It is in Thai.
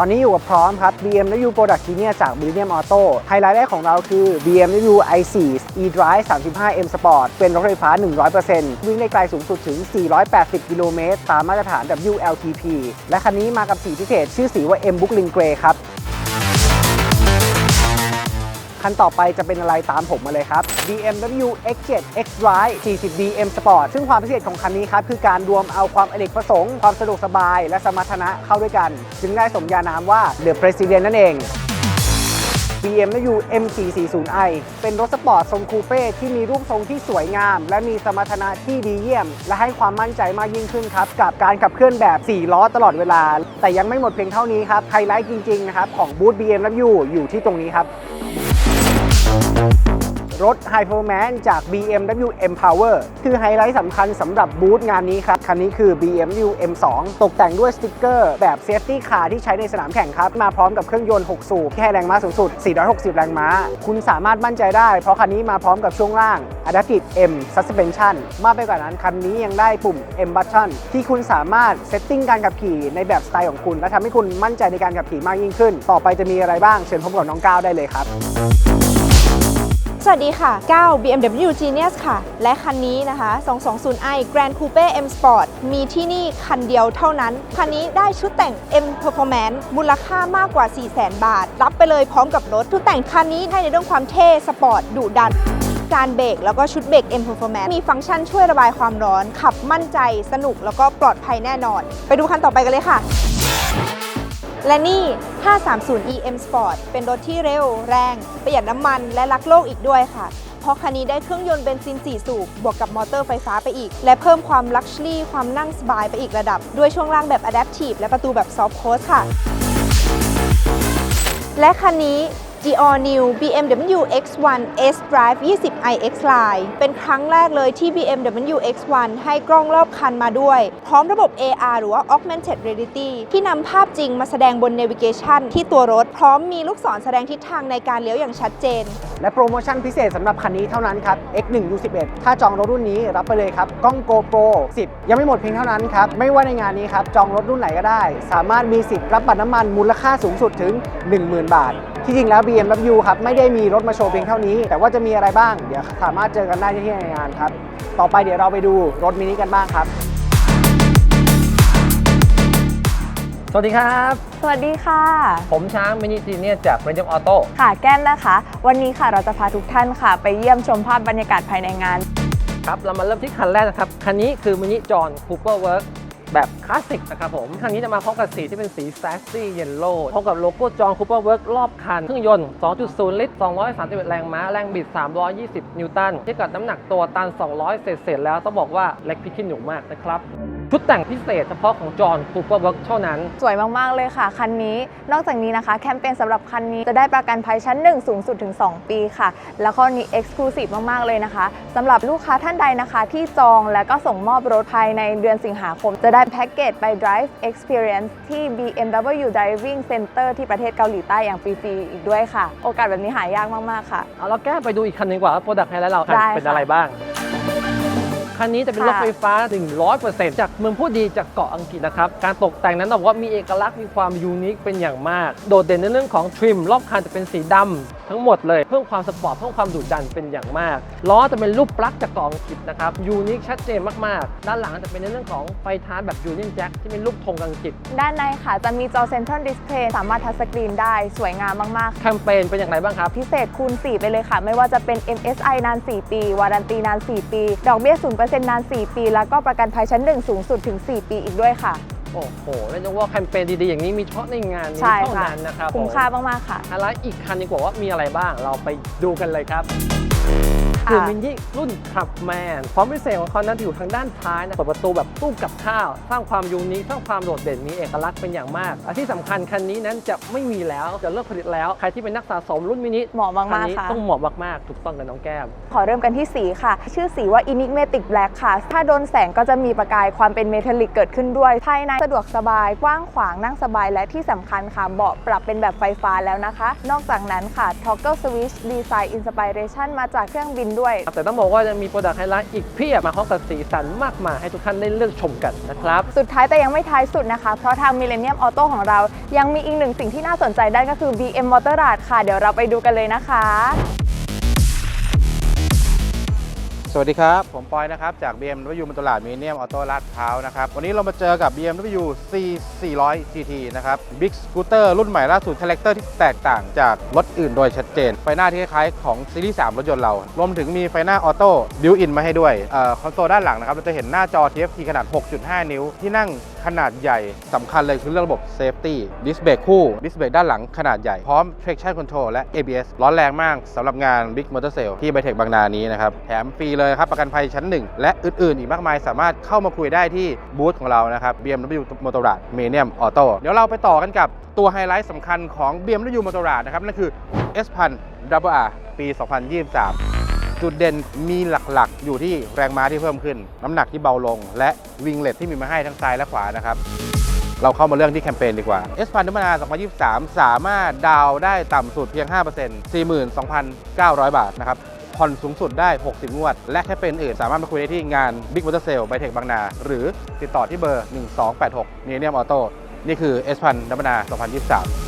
ตอนนี้อยู่กับพร้อมครับ BMW Product Genius จาก Millennium Auto ไฮไลท์แรกของเราคือ BMW i4 e-drive 35M Sport เป็นรถไฟฟ้า 100%วิ่งได้ไกลสูงสุดถึง 480 กิโลเมตรตามมาตรฐาน WLTP และคันนี้มากับสีพิเศษชื่อสีว่า M Bookling Grey ครับ คันต่อไปจะเป็นอะไรตามผมมาเลยครับ BMW X7 X-Drive 40D M Sport ซึ่งความพิเศษของคันนี้ครับ คือการรวมเอาความอเนกประสงค์ ความสะดวกสบาย และสมรรถนะเข้าด้วยกัน จึงได้สมญานามว่า The President นั่นเอง BMW M440i เป็นรถสปอร์ตทรงคูเป้ที่มีรูปทรงที่สวยงาม และมีสมรรถนะที่ดีเยี่ยม และให้ความมั่นใจมากยิ่งขึ้นครับ กับการขับเคลื่อนแบบ 4 ล้อตลอดเวลา แต่ยังไม่หมดเพียงเท่านี้ครับ ไฮไลท์จริง ๆ นะครับ ของบูธ BMW อยู่ที่ตรงนี้ครับ รถ High Performance จาก BMW M Power คือไฮไลท์สำคัญสำหรับบูธงานนี้ครับ คันนี้คือ BMW M2 ตกแต่งด้วยสติกเกอร์แบบ Safety Car ที่ใช้ในสนามแข่งครับ มาพร้อมกับเครื่องยนต์ 6 สูบที่ให้แรงม้าสูงสุด 460 แรงม้า คุณสามารถมั่นใจได้ เพราะคันนี้มาพร้อมกับช่วงล่าง Adaptive M Suspension มากไปกว่านั้นคันนี้ยังได้ปุ่ม M Button ที่คุณสามารถเซตติ้งการขับขี่ในแบบสไตล์ของคุณ และทำให้คุณมั่นใจในการขับขี่มากยิ่งขึ้น ต่อไปจะมีอะไรบ้างเชิญพบกับน้องก้าวได้เลยครับ สวัสดีค่ะ 9 BMW Genius ค่ะ และคันนี้นะคะ 220i Grand Coupe M Sport มีที่นี่คันเดียวเท่านั้น คันนี้ได้ชุดแต่ง M Performance มูลค่ามากกว่า 400,000 บาท รับไปเลยพร้อมกับรถ ชุดแต่งคันนี้ให้ในเรื่องความเท่สปอร์ตดุดันการเบรกแล้วก็ชุดเบรก M Performance มีฟังก์ชันช่วยระบายความร้อน ขับมั่นใจ สนุกแล้วก็ปลอดภัยแน่นอน ไปดูคันต่อไปกันเลยค่ะ และนี่ 530 EM Sport เป็นรถที่เร็ว แรง ประหยัดน้ำมันและรักโลกอีกด้วยค่ะ เพราะคันนี้ได้เครื่องยนต์เบนซิน 4 สูบบวกกับมอเตอร์ไฟฟ้าไปอีก และเพิ่มความลักชัวรี่ความนั่งสบายไปอีกระดับ ด้วยช่วงล่างแบบ Adaptive และประตูแบบ Soft Close ค่ะ และคันนี้ The All New BMW X1 S Drive 20 iX Line เป็นครั้งแรกเลยที่ BMW X1 ให้กล้องรอบคันมาด้วย พร้อมระบบ AR หรือว่า Augmented Reality ที่นำภาพจริงมาแสดงบน Navigation ที่ตัวรถ พร้อมมีลูกศรแสดงทิศทางในการเลี้ยวอย่างชัดเจน และโปรโมชั่นพิเศษสำหรับคันนี้เท่านั้นครับ X1 U11 ถ้าจองรถรุ่นนี้รับไปเลยครับกล้อง GoPro 10 ยังไม่หมดเพียงเท่านั้นครับไม่ว่าในงานนี้ครับจองรถรุ่นไหนก็ได้ สามารถมีสิทธิ์รับบัตรน้ำมันมูลค่าสูงสุดถึง 10,000 บาท ที่จริงแล้ว BMW ครับไม่ได้มีรถมาโชว์เพียงเท่านี้ แต่ว่าจะมีอะไรบ้าง เดี๋ยวสามารถเจอกันได้ที่ในงานครับ ต่อไปเดี๋ยวเราไปดูรถมินิกันบ้างครับ สวัสดีครับ สวัสดีค่ะ ผมช้างมินิจีเนียจาก r a d i u m Auto ค่ะแก้มนะคะ วันนี้ค่ะเราจะพาทุกท่านค่ะ ไปเยี่ยมชมภาพบรรยากาศภายในงาน ครับ เรามาเริ่มที่คันแรกนะครับ คันนี้คือมินิจอนคูเปอร์เวิร์ก แบบคลาสสิกนะครับผมคันนี้จะมาพร้อมกับสีที่เป็นสีแซสซี่เยลโล่พร้อมกับโลโก้จอนคูเปอร์เวิร์กรอบคัน เครื่องยนต์ 2.0 ลิตร 231 แรงม้า แรงบิด 320 นิวตันที่กับน้ำหนักตัวตัน 200 เศษๆแล้วต้องบอกว่าเล็กพิคินหนูมากนะครับ ชุดแต่งพิเศษเฉพาะของจอห์นคูเปอร์เวิร์กเท่านั้น สวยมาก ๆ เลยค่ะ คันนี้ นอกจากนี้นะคะ แคมเปญสำหรับคันนี้จะได้ประกันภัยชั้น 1 สูงสุดถึง 2 ปีค่ะ แล้วก็นี้ Exclusive มาก ๆ เลยนะคะสำหรับลูกค้าท่านใดนะคะ ที่จองแล้วก็ส่งมอบรถภายในเดือนสิงหาคม จะได้แพ็กเกจไป Drive Experience ที่ BMW Driving Center ที่ประเทศเกาหลีใต้อย่างฟรีๆอีกด้วยค่ะ โอกาสแบบนี้หายากมากๆค่ะ เอาเราแก้ไปดูอีกคันหนึงดีกว่าว่าโปรดักต์ไฮไลท์เราได้เป็นค่ะ อะไรบ้าง คันนี้จะเป็นรถค่ะไฟฟ้า 100%จากเมืองผู้ดีจากเกาะอังกฤษนะครับ การตกแต่งนั้นต้องบอกว่ามีเอกลักษณ์มีความยูนิคเป็นอย่างมาก โดดเด่นในเรื่องของทริมรอบคันจะเป็นสีดำ ทั้งหมดเลย เพิ่มความสปอร์ตเพิ่มความดุดันเป็นอย่างมาก ล้อจะเป็นรูปปลั๊กจากเกาะอังกฤษนะครับยูนิคชัดเจนมากๆ ด้านหลังจะเป็นในเรื่องของไฟท้ายแบบยูนิคแจ็คที่เป็นรูปธงอังกฤษด้านในค่ะ จะมีจอ Central Display สามารถทัชสกรีนได้สวยงามมากๆแคมเปญเป็นอย่างไรบ้างครับพิเศษคูณ 4 ไปเลยค่ะ ไม่ว่าจะเป็น MSI นาน 4 ปี วารันตีนาน 4 ปี ดอกเบี้ย0%นาน 4 ปี แล้วก็ประกันภัยชั้น 1 สูงสุดถึง 4 ปีอีกด้วยค่ะ โอ้โหเรียกได้ว่าแคมเปญดีๆอย่างนี้มีเฉพาะในงานนี้ใช่เท่าค่ะ นั้นนะครับคุ้มผมค่ามากๆค่ะ อะไรอีกคันดีกว่าว่ามีอะไรบ้างเราไปดูกันเลยครับ ค่ะคือมินิรุ่นขับแมนความพิเศษของเขานั้นอยู่ทางด้านท้ายนะเปิดประตูแบบตู้กับข้าว สร้างความยูนิคสร้างความโดดเด่นมีเอกลักษณ์เป็นอย่างมากและที่สำคัญคันนี้นั้นจะไม่มีแล้วจะเลิกผลิตแล้ว ใครที่เป็นนักสะสมรุ่นมินิเหมาะมากๆคันนี้ค่ะต้องเหมาะมากๆถูกต้องกับน้องแก้ม ขอเริ่มกันที่สีค่ะ ชื่อสีว่า Enigmatic Black ค่ะ ถ้าโดนแสงก็จะมีประกายความเป็นเมทัลลิกเกิดขึ้นด้วย ภายในสะดวกสบายกว้างขวางนั่งสบายและที่สำคัญค่ะเบาะปรับเป็นแบบไฟฟ้าแล้วนะคะ นอกจากนั้นค่ะ Toggle Switch Design Inspiration มาจากเครื่องบินด้วย แต่ต้องบอกว่าจะมีโปรดักต์ไฮไลท์อีกเพียบมาพร้อมกับสีสันมากมายให้ทุกท่านได้เลือกชมกันนะครับ สุดท้ายแต่ยังไม่ท้ายสุดนะคะ เพราะทาง Millennium Auto ของเรา ยังมีอีกหนึ่งสิ่งที่น่าสนใจได้ก็คือ BM Motorrad ค่ะ เดี๋ยวเราไปดูกันเลยนะคะ สวัสดีครับ ผมปอยนะครับ จาก BMW มันตลาดมีเนียมออโต้ลาดพร้าวนะครับ วันนี้เรามาเจอกับ BMW C 400 GT นะครับ Big Scooter รุ่นใหม่ล่าสุดคาแรคเตอร์ที่แตกต่างจากรถอื่นโดยชัดเจน ไฟหน้าที่คล้ายๆของซีรีส์3รถยนต์เรา รวมถึงมีไฟหน้าออโต้บิวอินมาให้ด้วยออคอนโซลด้านหลังนะครับ เราจะเห็นหน้าจอ TFT ขนาด 6.5 นิ้วที่นั่ง ขนาดใหญ่สำคัญเลยคือเรื่องระบบ Safety ดิสเบรกคู่ดิสเบรกด้านหลังขนาดใหญ่ พร้อม Traction Control และ ABS ร้อนแรงมากสำหรับงาน Big Motor Sale ที่ไบเทคบางนานี้นะครับ แถมฟรีเลยครับ ประกันภัยชั้น 1 และอื่น ๆ อีกมากมายสามารถเข้ามาคุยได้ที่บูธของเรานะครับ BMW Motorrad Medium Auto เดี๋ยวเราไปต่อกันกับตัวไฮไลท์สำคัญของ BMW Motorrad นะครับนั่นคือ S1000 WR ปี 2023 จุดเด่นมีหลักๆ อยู่ที่แรงม้าที่เพิ่มขึ้น น้ำหนักที่เบาลง และวิงเลทที่มีมาให้ทั้งซ้ายและขวานะครับ เราเข้ามาเรื่องที่แคมเปญดีกว่า S พันธมนา2023 สามารถดาวได้ต่ำสุดเพียง 5% 42,900 บาทนะครับผ่อนสูงสุดได้ 60 งวด และแคมเปญอื่นสามารถมาคุยได้ที่งาน Big Motor Sale ไบเทคบางนา หรือติดต่อที่เบอร์ 1286 m i l l e n n i u m Auto นี่คือ S พันธมนา2023